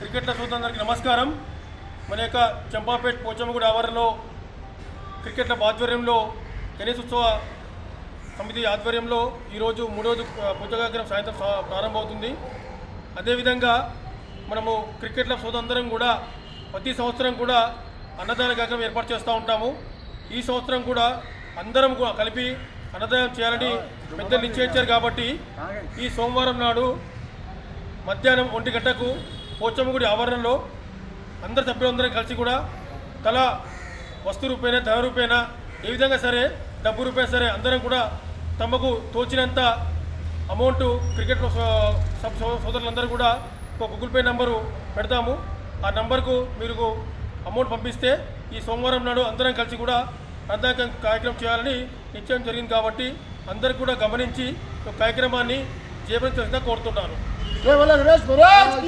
క్రికెట్ల సోదరులందరికీ నమస్కారం. మన యొక్క చంపాపేట్ పోచమ్మగూడ ఆవరణలో క్రికెట్ల ఆధ్వర్యంలో టెన్నిస్ ఉత్సవ సమితి ఆధ్వర్యంలో ఈరోజు మూడోజు రోజు సాయంత్రం ప్రారంభమవుతుంది. అదేవిధంగా మనము క్రికెట్ల సోదరందరం కూడా ప్రతి సంవత్సరం కూడా అన్నదాన కార్యక్రమం ఏర్పాటు చేస్తూ ఉంటాము. ఈ సంవత్సరం కూడా అందరం కూడా కలిపి అన్నదానం చేయాలని పెద్దలు నిశ్చయించారు కాబట్టి ఈ సోమవారం నాడు మధ్యాహ్నం ఒంటి గంటకు పోచమ్మగుడి ఆవరణలో అందరు సభ్యులందరం కలిసి కూడా తల వస్తు రూపేనా ధన రూపేనా ఏ విధంగా సరే డబ్బు రూపేణ సరే అందరం కూడా తమకు తోచినంత అమౌంట్ క్రికెట్ సబ్ సోదరులందరూ కూడా ఒక గూగుల్ పే నెంబరు పెడతాము. ఆ నెంబర్కు మీరు అమౌంట్ పంపిస్తే ఈ సోమవారం నాడు అందరం కలిసి కూడా అందాక కార్యక్రమం చేయాలని నిశ్చయం జరిగింది కాబట్టి అందరు కూడా గమనించి కార్యక్రమాన్ని జీవనం చేసిందా కోరుతున్నాను.